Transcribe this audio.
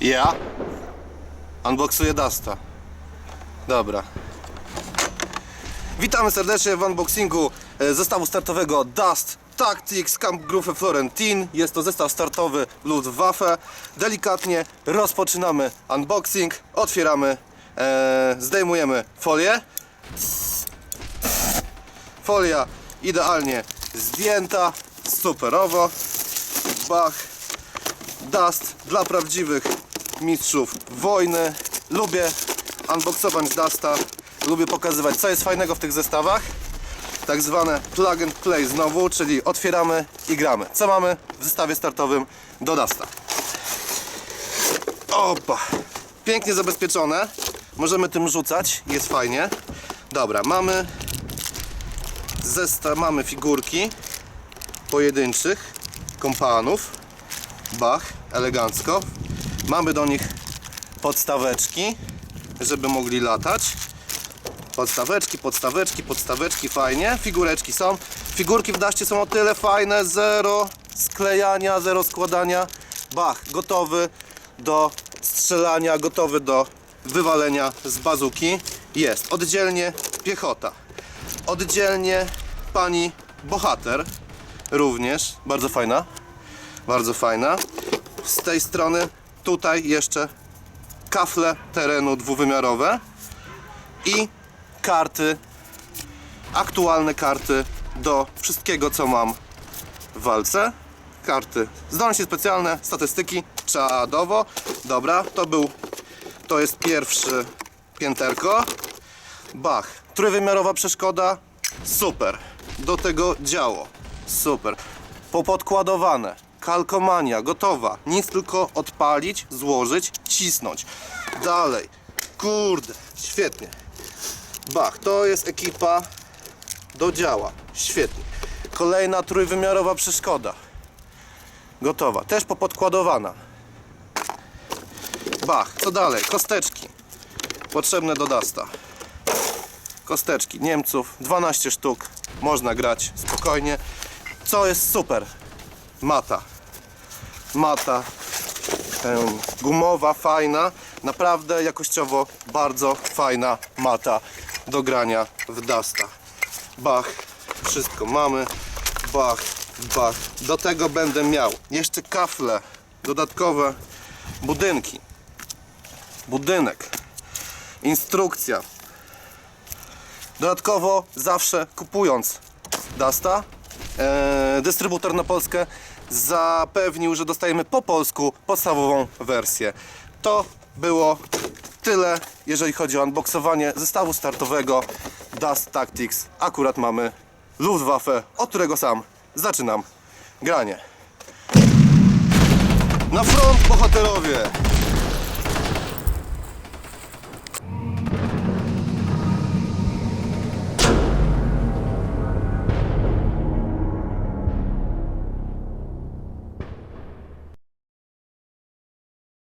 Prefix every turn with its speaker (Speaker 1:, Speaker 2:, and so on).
Speaker 1: Ja unboxuję Dusta. Dobra. Witamy serdecznie w unboxingu e, zestawu startowego Dust Tactics Camp Gruppe Florentin. Jest to zestaw startowy Luftwaffe. Delikatnie rozpoczynamy unboxing, otwieramy, e, zdejmujemy folię. Folia idealnie zdjęta, superowo. Bach, Dust dla prawdziwych mistrzów wojny. Lubię unboxować Dusta, lubię pokazywać co jest fajnego w tych zestawach. Tak zwane plug and play znowu, czyli otwieramy i gramy. Co mamy w zestawie startowym do Dusta? Opa! Pięknie zabezpieczone. Możemy tym rzucać, jest fajnie. Dobra, mamy zestaw, mamy figurki pojedynczych kompanów. Bach, elegancko. Mamy do nich podstaweczki, żeby mogli latać. Podstaweczki, podstaweczki, podstaweczki, fajnie. Figureczki są. Figurki w daście są o tyle fajne, zero sklejania, zero składania. Bach, gotowy do strzelania, gotowy do wywalenia z bazuki. Jest. Oddzielnie piechota. Oddzielnie pani bohater. Również. Bardzo fajna. Bardzo fajna. Z tej strony tutaj jeszcze kafle terenu dwuwymiarowe i karty, aktualne karty do wszystkiego co mam w walce. Karty, zdolności specjalne, statystyki, czadowo. Dobra, to był, to jest pierwszy pięterko. Bach, trójwymiarowa przeszkoda, super. Do tego działo, super. Popodkładowane, kalkomania, gotowa. Nic tylko odpalić, złożyć, cisnąć. Dalej, kurde, świetnie. Bach, to jest ekipa do działa, świetnie. Kolejna trójwymiarowa przeszkoda. Gotowa, też popodkładowana. Bach, co dalej? Kosteczki potrzebne do Dasta kosteczki Niemców, 12 sztuk, można grać spokojnie. Co jest super? Mata. Mata gumowa, fajna, naprawdę jakościowo bardzo fajna mata do grania w Dasta. Bach, wszystko mamy. Bach, bach. Do tego będę miał jeszcze kafle, dodatkowe budynki. Budynek. Instrukcja, Dodatkowo zawsze kupując Dasta, e, dystrybutor na Polskę zapewnił, że dostajemy po polsku podstawową wersję. To było tyle, jeżeli chodzi o unboxowanie zestawu startowego Dust Tactics. Akurat mamy Luftwaffe, od którego sam zaczynam granie. Na front bohaterowie!